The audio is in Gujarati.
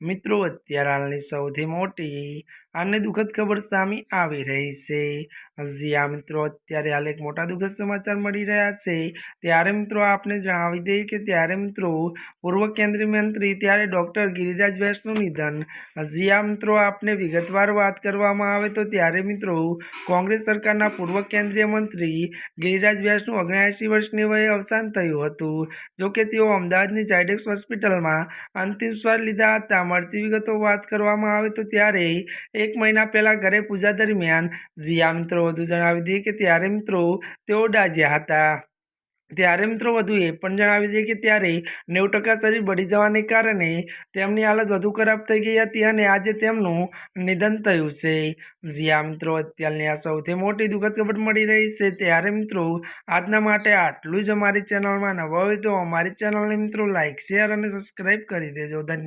મિત્રો, અત્યારે હાલની સૌથી મોટી અને દુઃખદ ખબર સામે આવી રહી છે. જી આ મિત્રો, અત્યારે હાલ એક મોટા દુઃખદ સમાચાર મળી રહ્યા છે. ત્યારે, મિત્રો, આપને જણાવી દઈએ કે ત્યારે, મિત્રો, પૂર્વ કેન્દ્રીય મંત્રી, ત્યારે ડૉક્ટર ગિરિરાજ વ્યાસનું નિધન. જી આ મિત્રો, આપને વિગતવાર વાત કરવામાં આવે તો ત્યારે, મિત્રો, કોંગ્રેસ સરકારના પૂર્વ કેન્દ્રીય મંત્રી ગિરિરાજ વ્યાસનું ઓગણસી વર્ષની વયે અવસાન થયું હતું. જોકે તેઓ અમદાવાદની જાયડેક્સ હોસ્પિટલમાં અંતિમ શ્વાસ લીધા હતા. મળતી વિગતો વાત કરવામાં આવે તો ત્યારે એક મહિના પહેલાં ઘરે પૂજા દરમિયાન જીયા મિત્રો વધુ જણાવી દઈએ કે ત્યારે મિત્રો તેઓ ડાજ્યા હતા. ત્યારે મિત્રો વધુ એ પણ જણાવી દઈએ કે ત્યારે નેવું ટકા શરીર બળી જવાને કારણે તેમની હાલત વધુ ખરાબ થઈ ગઈ હતી અને આજે તેમનું નિધન થયું છે. જ્યાં મિત્રો અત્યારની આ સૌથી મોટી દુઃખદ ખબર મળી રહી છે. ત્યારે મિત્રો આજના માટે આટલું જ અમારી ચેનલમાં નવા હોય તો અમારી ચેનલને મિત્રો લાઇક શેર અને સબસ્ક્રાઈબ કરી દેજો. ધન્યવાદ.